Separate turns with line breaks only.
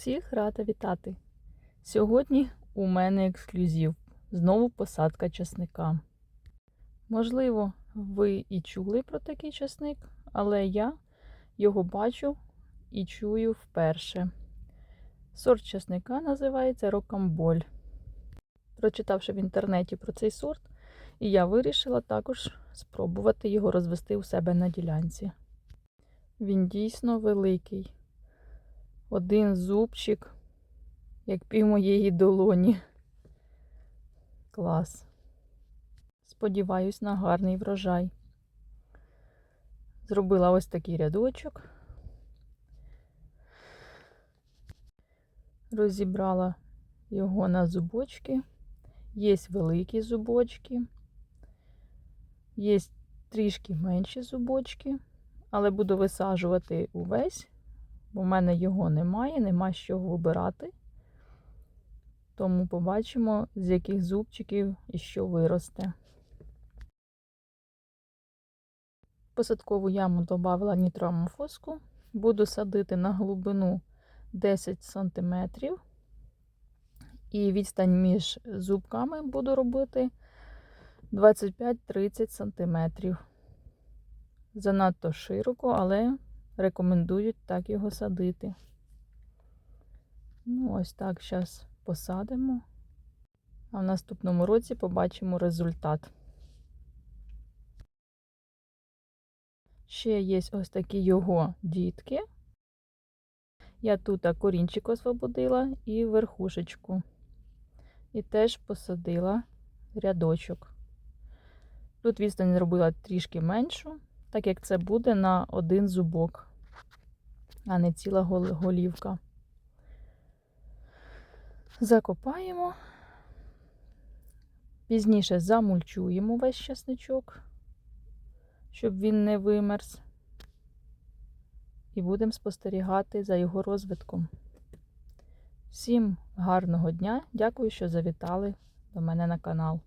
Всіх рада вітати! Сьогодні у мене ексклюзив. Знову посадка часника. Можливо, ви і чули про такий часник, але я його бачу і чую вперше. Сорт часника називається Рокамболь. Прочитавши в інтернеті про цей сорт, і я вирішила також спробувати його розвести у себе на ділянці. Він дійсно великий. Один зубчик, як пів моєї долоні. Клас. Сподіваюсь на гарний врожай. Зробила ось такий рядочок. Розібрала його на зубочки. Є великі зубочки, є трішки менші зубочки, але буду висаджувати увесь, бо в мене його немає, нема з чого вибирати. Тому побачимо, з яких зубчиків і що виросте. Посадкову яму додала нітроамофоску. Буду садити на глибину 10 см. І відстань між зубками буду робити 25-30 см. Занадто широко, але рекомендують так його садити. Ну, ось так зараз посадимо. А в наступному році побачимо результат. Ще є ось такі його дітки. Я тут корінчик освободила і верхушечку. І теж посадила рядочок. Тут відстань зробила трішки меншу, так як це буде на один зубок, а не ціла голівка. Закопаємо, пізніше замульчуємо весь часничок, щоб він не вимерз. І будемо спостерігати за його розвитком. Всім гарного дня! Дякую, що завітали до мене на канал.